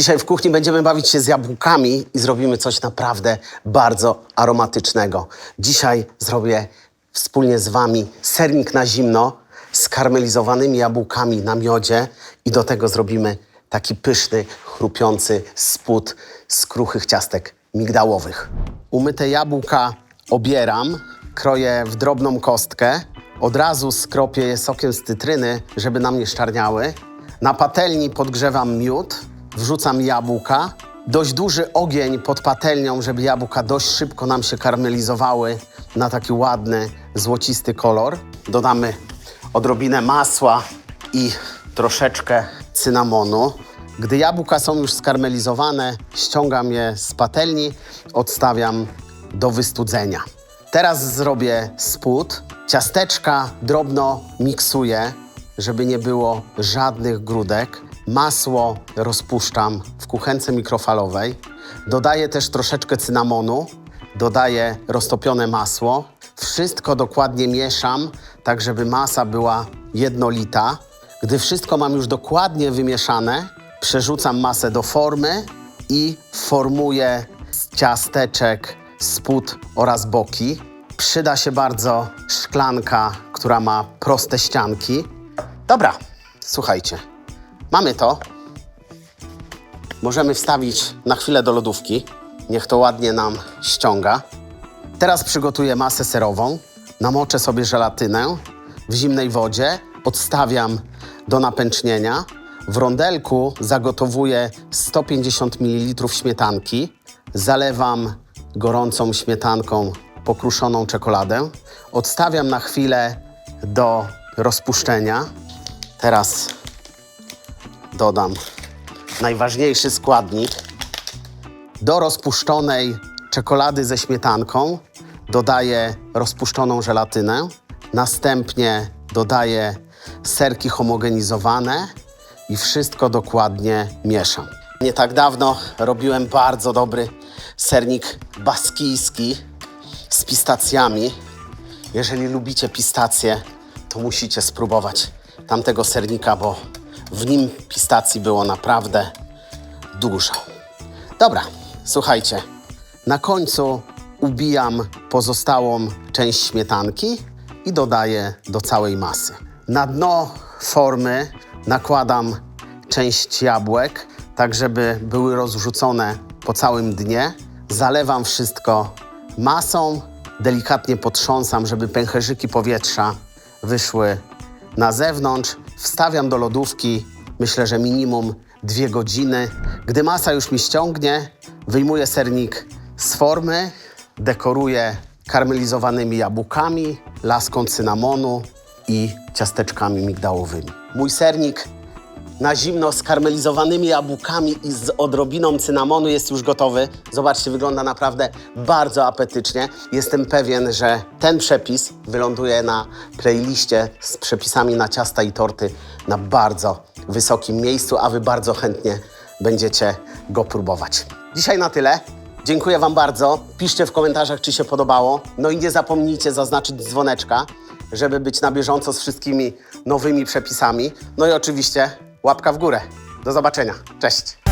Dzisiaj w kuchni będziemy bawić się z jabłkami i zrobimy coś naprawdę bardzo aromatycznego. Dzisiaj zrobię wspólnie z Wami sernik na zimno z karmelizowanymi jabłkami na miodzie i do tego zrobimy taki pyszny, chrupiący spód z kruchych ciastek migdałowych. Umyte jabłka obieram, kroję w drobną kostkę. Od razu skropię je sokiem z cytryny, żeby nam nie szczarniały. Na patelni podgrzewam miód, wrzucam jabłka. Dość duży ogień pod patelnią, żeby jabłka dość szybko nam się karmelizowały na taki ładny, złocisty kolor. Dodamy odrobinę masła i troszeczkę cynamonu. Gdy jabłka są już skarmelizowane, ściągam je z patelni, odstawiam do wystudzenia. Teraz zrobię spód. Ciasteczka drobno miksuję, żeby nie było żadnych grudek. Masło rozpuszczam w kuchence mikrofalowej. Dodaję też troszeczkę cynamonu. Dodaję roztopione masło. Wszystko dokładnie mieszam, tak żeby masa była jednolita. Gdy wszystko mam już dokładnie wymieszane, przerzucam masę do formy i formuję z ciasteczek spód oraz boki. Przyda się bardzo szklanka, która ma proste ścianki. Dobra, słuchajcie, mamy to. Możemy wstawić na chwilę do lodówki. Niech to ładnie nam ściąga. Teraz przygotuję masę serową. Namoczę sobie żelatynę w zimnej wodzie. Odstawiam do napęcznienia. W rondelku zagotowuję 150 ml śmietanki. Zalewam gorącą śmietanką pokruszoną czekoladę. Odstawiam na chwilę do rozpuszczenia. Teraz dodam najważniejszy składnik. Do rozpuszczonej czekolady ze śmietanką dodaję rozpuszczoną żelatynę. Następnie dodaję serki homogenizowane i wszystko dokładnie mieszam. Nie tak dawno robiłem bardzo dobry sernik baskijski z pistacjami. Jeżeli lubicie pistacje, to musicie spróbować tamtego sernika, bo w nim pistacji było naprawdę dużo. Dobra, słuchajcie. Na końcu ubijam pozostałą część śmietanki i dodaję do całej masy. Na dno formy nakładam część jabłek, tak żeby były rozrzucone po całym dnie. Zalewam wszystko masą, delikatnie potrząsam, żeby pęcherzyki powietrza wyszły na zewnątrz. Wstawiam do lodówki, myślę, że minimum dwie godziny. Gdy masa już mi ściągnie, wyjmuję sernik z formy, dekoruję karmelizowanymi jabłkami, laską cynamonu i ciasteczkami migdałowymi. Mój sernik na zimno z karmelizowanymi jabłkami i z odrobiną cynamonu jest już gotowy. Zobaczcie, wygląda naprawdę bardzo apetycznie. Jestem pewien, że ten przepis wyląduje na playliście z przepisami na ciasta i torty na bardzo wysokim miejscu, a Wy bardzo chętnie będziecie go próbować. Dzisiaj na tyle. Dziękuję Wam bardzo. Piszcie w komentarzach, czy się podobało. No i nie zapomnijcie zaznaczyć dzwoneczka, żeby być na bieżąco z wszystkimi nowymi przepisami. No i oczywiście łapka w górę. Do zobaczenia. Cześć.